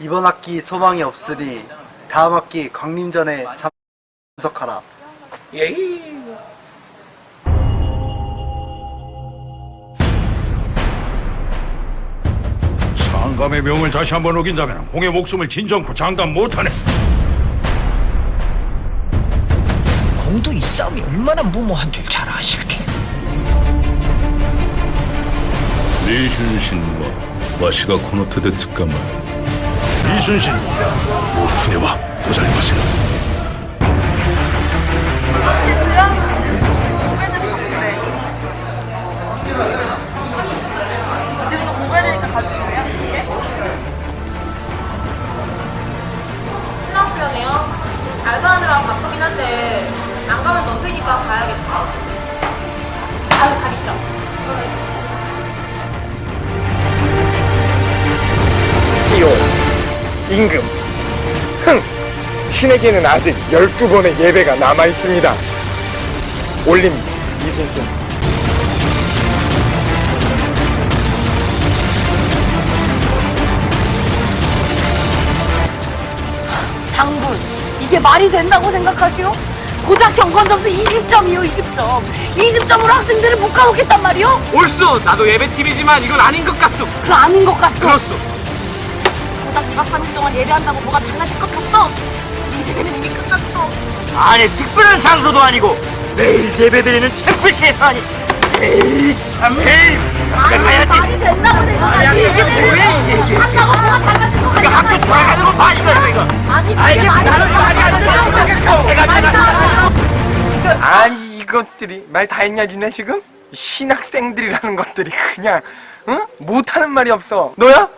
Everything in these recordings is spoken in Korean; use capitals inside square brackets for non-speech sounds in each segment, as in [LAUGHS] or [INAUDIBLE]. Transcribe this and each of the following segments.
이번 학기 소망이 없으니 다음 학기 광림전에 참석하라. 예이. 상감의 명을 다시 한번 어긴다면 공의 목숨을 진정코 장담 못하네. 공도 이 싸움이 얼마나 무모한 줄 잘 아실게. 리순신과 와시가 코노테데 특감을 이 순신, 오후네와 고자리 마세 진 임금, 흥! 신에게는 아직 12번의 예배가 남아 있습니다. 올립니다, 이순신. 장군, 이게 말이 된다고 생각하시오? 고작 경관 점수 20점이요, 20점. 20점으로 학생들을 못 가놓겠단 말이오? 옳소. 나도 예배팀이지만 이건 아닌 것 같소. 그 아닌 것 같소. 그렇소. 고작 2박 3일 동안 예배한다고 뭐가 달라질 것 같소? 인생은 이미 끝났어. 아니 특별한 장소도 아니고 매일 예배드리는 챔프시에서 하니. 에이 참. 에이. 아니, 가야지. 말이 된다고 생각하시오? 이게 뭐야 이게 이게. 한다고 뭐가 달라질 것 이거 같소? 학교 돌아가는 거 봐 이거 이거. 아니, 아, 그게 이게 말이 다른 된다고 말이 아니라 생각하시오? 제가 말이 제가 된다고 아니, 이것들이 말 다 했냐, 니네 지금? 신학생들이라는 것들이 그냥, 응? 못하는 말이 없어. 너야?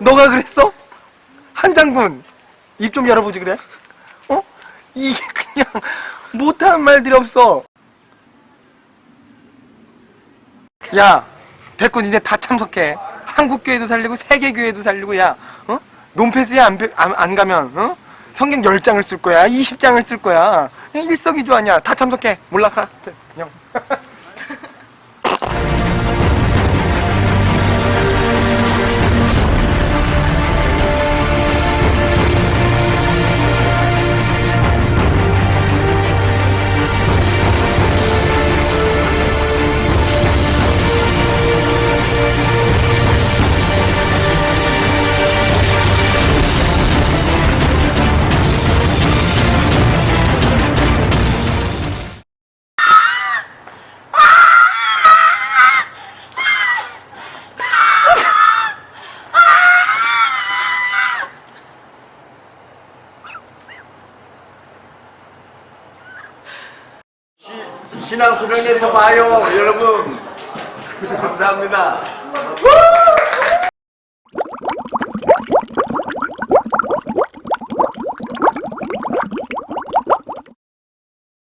응? 너가 그랬어? 한장군, 입 좀 열어보지, 그래? 어? 이게 [LAUGHS] 그냥, 못하는 말들이 없어. 야, 됐고, 니네 다 참석해. 한국교회도 살리고, 세계교회도 살리고, 야, 어? 논패스에 안, 배- 안, 안 가면, 어? 성경 10장을 쓸 거야, 20장을 쓸 거야. 일석이조 아니야. 다 참석해. 몰라, 가. 그냥. 신앙 수련회에서 봐요, 여러분. [LAUGHS] 감사합니다.